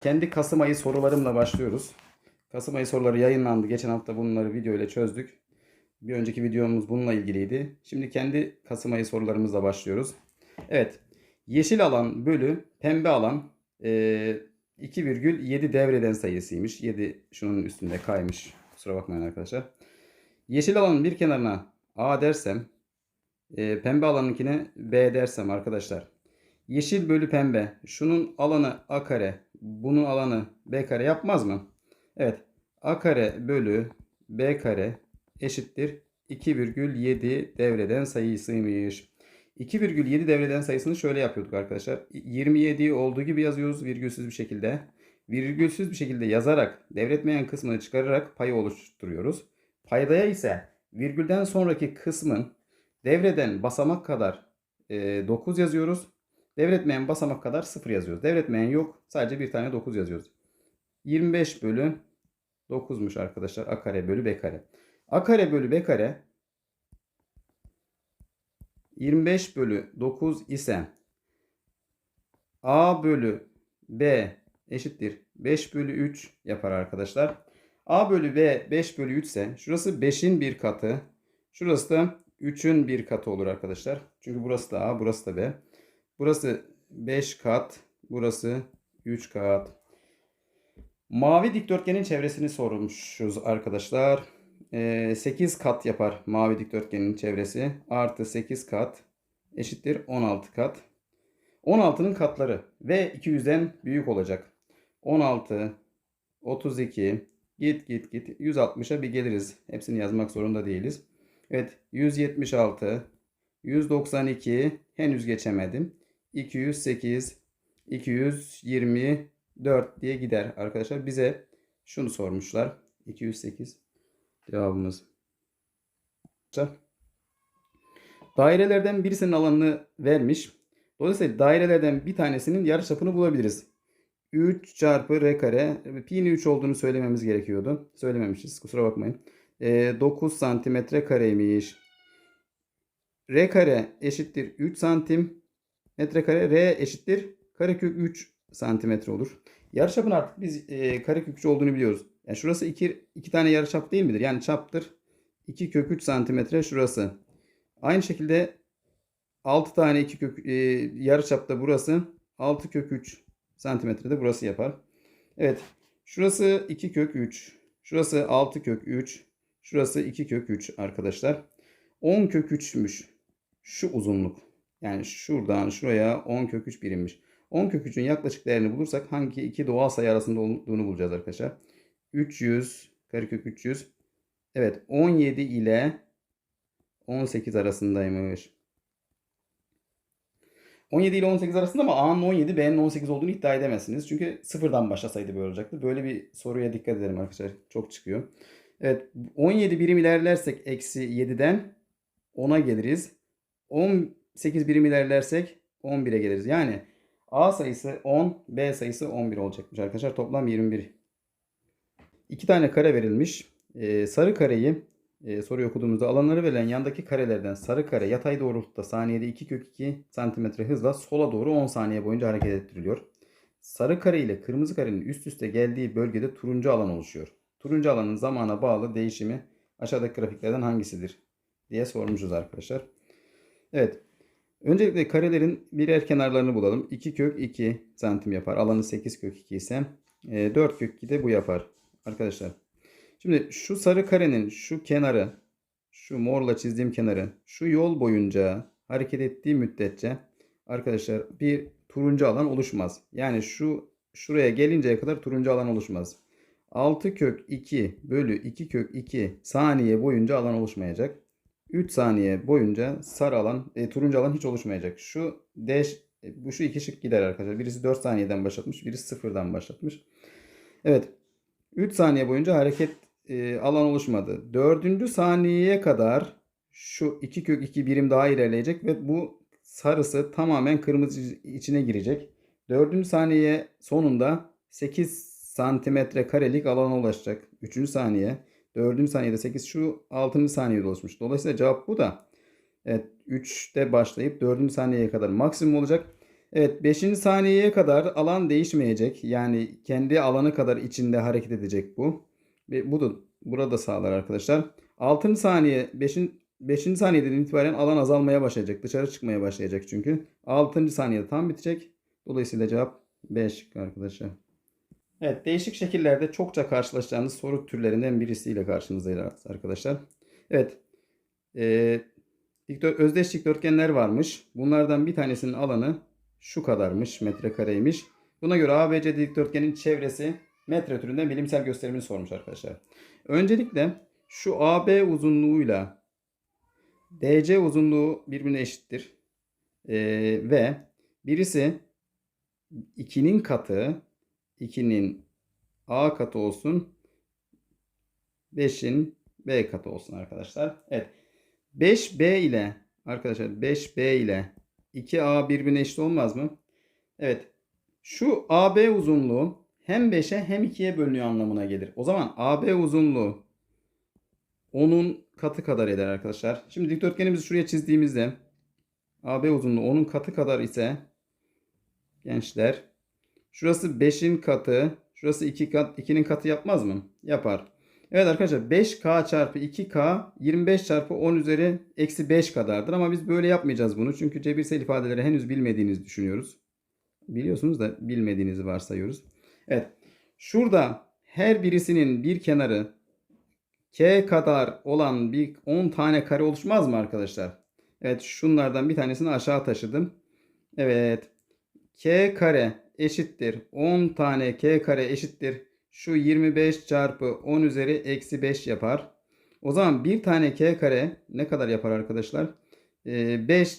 Kendi Kasım ayı sorularımla başlıyoruz. Kasım ayı soruları yayınlandı. Geçen hafta bunları video ile çözdük. Bir önceki videomuz bununla ilgiliydi. Şimdi kendi Kasım ayı sorularımızla başlıyoruz. Evet. Yeşil alan bölü pembe alan e, 2,7 devreden sayısıymış. 7 şunun üstünde kaymış. Kusura bakmayın arkadaşlar. Yeşil alanın bir kenarına A dersem e, pembe alanınkine B dersem arkadaşlar. Yeşil bölü pembe. Şunun alanı A kare. Bunun alanı B kare yapmaz mı? Evet. A kare bölü B kare eşittir 2,7 devreden sayısıymış. 2,7 devreden sayısını şöyle yapıyorduk arkadaşlar. 27'yi olduğu gibi yazıyoruz virgülsüz bir şekilde. Virgülsüz bir şekilde yazarak devretmeyen kısmını çıkararak payı oluşturuyoruz. Paydaya ise virgülden sonraki kısmın devreden basamak kadar e, 9 yazıyoruz. Devretmeyen basamak kadar 0 yazıyoruz. Devretmeyen yok. Sadece bir tane 9 yazıyoruz. 25 bölü 9'muş arkadaşlar. A kare bölü B kare. A kare bölü B kare 25 bölü 9 ise A bölü B eşittir 5 bölü 3 yapar arkadaşlar. A bölü B 5 bölü 3 ise şurası 5'in bir katı. Şurası da 3'ün bir katı olur arkadaşlar. Çünkü burası da A burası da B. Burası 5 kat. Burası 3 kat. Mavi dikdörtgenin çevresini sormuşuz arkadaşlar. Ee, 8 kat yapar mavi dikdörtgenin çevresi. Artı 8 kat eşittir 16 kat. 16'nın katları ve 200'den büyük olacak. 16, 32, git git git 160'a bir geliriz. Hepsini yazmak zorunda değiliz. Evet 176, 192 henüz geçemedim. 208, 224 diye gider arkadaşlar. Bize şunu sormuşlar. 208 cevabımız. Dairelerden birisinin alanını vermiş. Dolayısıyla dairelerden bir tanesinin yarıçapını bulabiliriz. 3 çarpı r kare. Pi'nin 3 olduğunu söylememiz gerekiyordu. Söylememişiz. Kusura bakmayın. E, 9 santimetre kareymiş. R kare eşittir 3 santim. Metrekare R eşittir karekök 3 santimetre olur. Yarıçapın artık biz e, karekök 3 olduğunu biliyoruz. Yani şurası 2 iki tane yarıçap değil midir? Yani çaptır. 2 kök 3 santimetre şurası. Aynı şekilde 6 tane 2 kök e, yarıçapta burası 6 kök 3 santimetrede burası yapar. Evet. Şurası 2 kök 3. Şurası 6 kök 3. Şurası 2 kök 3 arkadaşlar. 10 kök 3'müş. Şu uzunluk. Yani şuradan şuraya 10 kök 3 birimmiş. 10 kök 3'ün yaklaşık değerini bulursak hangi iki doğal sayı arasında olduğunu bulacağız arkadaşlar. 300 karekök 300. Evet 17 ile 18 arasındaymış. 17 ile 18 arasında ama A'nın 17, B'nin 18 olduğunu iddia edemezsiniz. Çünkü sıfırdan başlasaydı böyle olacaktı. Böyle bir soruya dikkat edelim arkadaşlar. Çok çıkıyor. Evet 17 birim ilerlersek eksi 7'den 10'a geliriz. 18 birim ilerlersek 11'e geliriz. Yani A sayısı 10, B sayısı 11 olacakmış arkadaşlar. Toplam 21. İki tane kare verilmiş. Ee, sarı kareyi e, soruyu okuduğumuzda alanları verilen yandaki karelerden sarı kare yatay doğrultuda saniyede 2 kök 2 cm hızla sola doğru 10 saniye boyunca hareket ettiriliyor. Sarı kare ile kırmızı karenin üst üste geldiği bölgede turuncu alan oluşuyor. Turuncu alanın zamana bağlı değişimi aşağıdaki grafiklerden hangisidir diye sormuşuz arkadaşlar. Evet. Öncelikle karelerin birer kenarlarını bulalım. 2 kök 2 santim yapar. Alanı 8 kök 2 ise 4 kök 2 de bu yapar. Arkadaşlar. Şimdi şu sarı karenin şu kenarı, şu morla çizdiğim kenarı, şu yol boyunca hareket ettiği müddetçe arkadaşlar bir turuncu alan oluşmaz. Yani şu şuraya gelinceye kadar turuncu alan oluşmaz. 6 kök 2 bölü 2 kök 2 saniye boyunca alan oluşmayacak. 3 saniye boyunca sarı alan, e, turuncu alan hiç oluşmayacak. Şu deş, e, bu şu iki şık gider arkadaşlar. Birisi 4 saniyeden başlatmış, birisi sıfırdan başlatmış. Evet. 3 saniye boyunca hareket e, alan oluşmadı. 4. saniyeye kadar şu 2 kök 2 birim daha ilerleyecek ve bu sarısı tamamen kırmızı içine girecek. 4. saniye sonunda 8 santimetre karelik alana ulaşacak. 3. saniye. 4. saniyede 8 şu 6. saniyede oluşmuş. Dolayısıyla cevap bu da. Evet 3'te başlayıp 4. saniyeye kadar maksimum olacak. Evet 5. saniyeye kadar alan değişmeyecek. Yani kendi alanı kadar içinde hareket edecek bu. Ve bu da burada sağlar arkadaşlar. 6. saniye 5. 5. saniyeden itibaren alan azalmaya başlayacak. Dışarı çıkmaya başlayacak çünkü. 6. saniyede tam bitecek. Dolayısıyla cevap 5 arkadaşlar. Evet değişik şekillerde çokça karşılaşacağınız soru türlerinden birisiyle karşınızdayız arkadaşlar. Evet. Dikdör, özdeş dikdörtgenler varmış. Bunlardan bir tanesinin alanı şu kadarmış. Metrekareymiş. Buna göre ABC dikdörtgenin çevresi metre türünden bilimsel gösterimini sormuş arkadaşlar. Öncelikle şu AB uzunluğuyla DC uzunluğu birbirine eşittir. Ee, ve birisi 2'nin katı 2'nin A katı olsun. 5'in B katı olsun arkadaşlar. Evet. 5B ile arkadaşlar 5B ile 2A birbirine eşit olmaz mı? Evet. Şu AB uzunluğu hem 5'e hem 2'ye bölünüyor anlamına gelir. O zaman AB uzunluğu 10'un katı kadar eder arkadaşlar. Şimdi dikdörtgenimizi şuraya çizdiğimizde AB uzunluğu 10'un katı kadar ise gençler şurası 5'in katı, şurası 2 kat, 2'nin katı yapmaz mı? Yapar. Evet arkadaşlar 5K çarpı 2K 25 çarpı 10 üzeri eksi 5 kadardır. Ama biz böyle yapmayacağız bunu. Çünkü cebirsel ifadeleri henüz bilmediğinizi düşünüyoruz. Biliyorsunuz da bilmediğinizi varsayıyoruz. Evet. Şurada her birisinin bir kenarı K kadar olan bir 10 tane kare oluşmaz mı arkadaşlar? Evet şunlardan bir tanesini aşağı taşıdım. Evet. K kare eşittir. 10 tane K kare eşittir. Şu 25 çarpı 10 üzeri eksi 5 yapar. O zaman bir tane K kare ne kadar yapar arkadaşlar? Ee, 5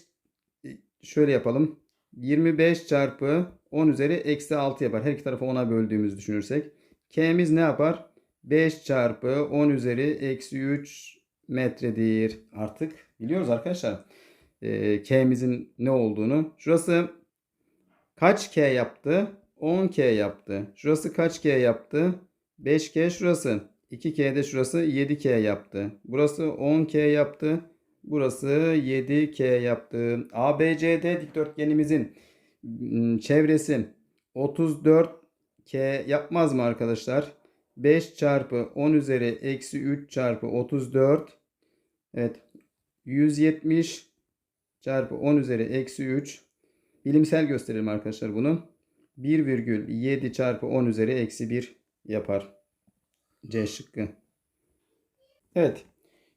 şöyle yapalım. 25 çarpı 10 üzeri eksi 6 yapar. Her iki tarafı 10'a böldüğümüzü düşünürsek. K'miz ne yapar? 5 çarpı 10 üzeri eksi 3 metredir. Artık biliyoruz arkadaşlar. Ee, K'mizin ne olduğunu. Şurası kaç K yaptı? 10K yaptı. Şurası kaç K yaptı? 5K şurası. 2K de şurası 7K yaptı. Burası 10K yaptı. Burası 7K yaptı. ABCD dikdörtgenimizin ım, çevresi 34K yapmaz mı arkadaşlar? 5 çarpı 10 üzeri eksi 3 çarpı 34. Evet. 170 çarpı 10 üzeri eksi 3. Bilimsel gösterelim arkadaşlar bunu. 1,7 çarpı 10 üzeri eksi 1 yapar. C şıkkı. Evet.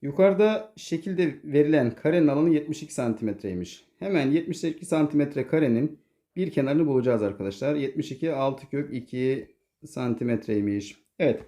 Yukarıda şekilde verilen karenin alanı 72 santimetreymiş. Hemen 72 santimetre karenin bir kenarını bulacağız arkadaşlar. 72 6 kök 2 santimetreymiş. Evet.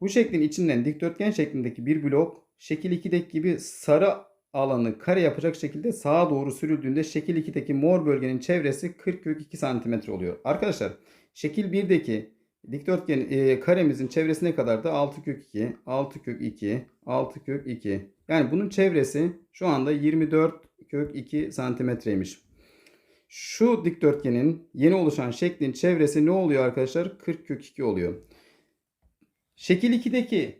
Bu şeklin içinden dikdörtgen şeklindeki bir blok şekil 2'deki gibi sarı alanı kare yapacak şekilde sağa doğru sürüldüğünde şekil 2'deki mor bölgenin çevresi 40 kök 2 santimetre oluyor. Arkadaşlar şekil 1'deki dikdörtgen e, karemizin çevresi ne kadardı? 6 kök 2, 6 kök 2, 6 kök 2. Yani bunun çevresi şu anda 24 kök 2 santimetreymiş. Şu dikdörtgenin yeni oluşan şeklin çevresi ne oluyor arkadaşlar? 40 kök 2 oluyor. Şekil 2'deki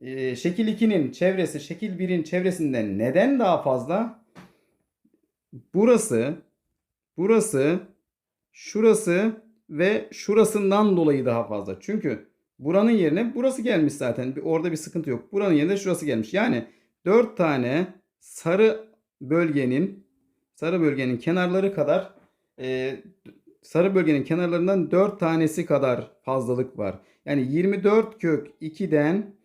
e, şekil 2'nin çevresi şekil 1'in çevresinden neden daha fazla? Burası, burası, şurası ve şurasından dolayı daha fazla. Çünkü buranın yerine burası gelmiş zaten. Orada bir sıkıntı yok. Buranın yerine şurası gelmiş. Yani 4 tane sarı bölgenin sarı bölgenin kenarları kadar e, sarı bölgenin kenarlarından 4 tanesi kadar fazlalık var. Yani 24 kök 2'den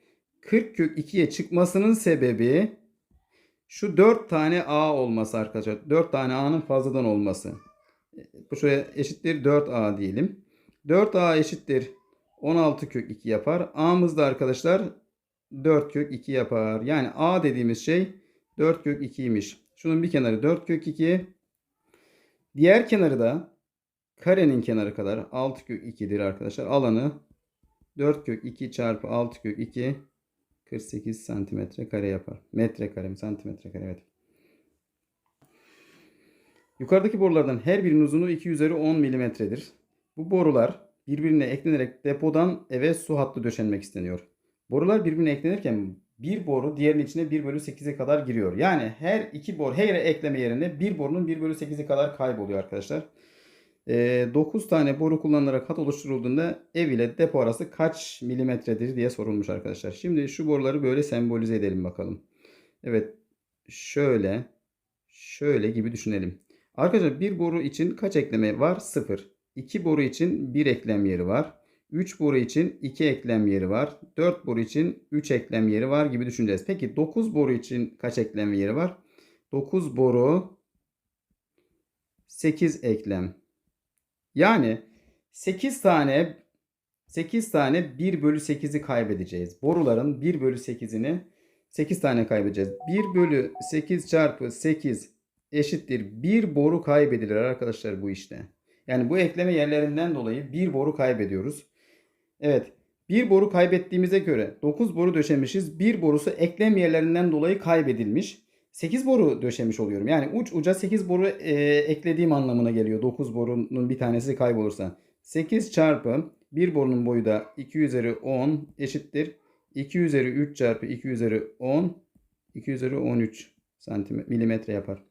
40 kök 2'ye çıkmasının sebebi şu 4 tane A olması arkadaşlar. 4 tane A'nın fazladan olması. Bu şuraya eşittir 4A diyelim. 4A eşittir 16 kök 2 yapar. A'mız da arkadaşlar 4 kök 2 yapar. Yani A dediğimiz şey 4 kök 2'ymiş. Şunun bir kenarı 4 kök 2. Diğer kenarı da karenin kenarı kadar 6 kök 2'dir arkadaşlar. Alanı 4 kök 2 çarpı 6 kök 2 48 santimetre kare yapar. Metre kare mi? Santimetre kare evet. Yukarıdaki borulardan her birinin uzunluğu 2 üzeri 10 milimetredir. Bu borular birbirine eklenerek depodan eve su hattı döşenmek isteniyor. Borular birbirine eklenirken bir boru diğerinin içine 1 bölü 8'e kadar giriyor. Yani her iki boru her ekleme yerine bir borunun 1 bölü 8'i kadar kayboluyor arkadaşlar. 9 tane boru kullanılarak hat oluşturulduğunda ev ile depo arası kaç milimetredir diye sorulmuş arkadaşlar. Şimdi şu boruları böyle sembolize edelim bakalım. Evet şöyle şöyle gibi düşünelim. Arkadaşlar bir boru için kaç ekleme var? 0. 2 boru için 1 eklem yeri var. 3 boru için 2 eklem yeri var. 4 boru için 3 eklem yeri var gibi düşüneceğiz. Peki 9 boru için kaç eklem yeri var? 9 boru 8 eklem. Yani 8 tane 8 tane 1 bölü 8'i kaybedeceğiz. Boruların 1 bölü 8'ini 8 tane kaybedeceğiz. 1 bölü 8 çarpı 8 eşittir. 1 boru kaybedilir arkadaşlar bu işte. Yani bu ekleme yerlerinden dolayı 1 boru kaybediyoruz. Evet. Bir boru kaybettiğimize göre 9 boru döşemişiz. Bir borusu eklem yerlerinden dolayı kaybedilmiş. 8 boru döşemiş oluyorum. Yani uç uca 8 boru e, eklediğim anlamına geliyor. 9 borunun bir tanesi kaybolursa. 8 çarpı bir borunun boyu da 2 üzeri 10 eşittir. 2 üzeri 3 çarpı 2 üzeri 10 2 üzeri 13 santimetre milimetre yapar.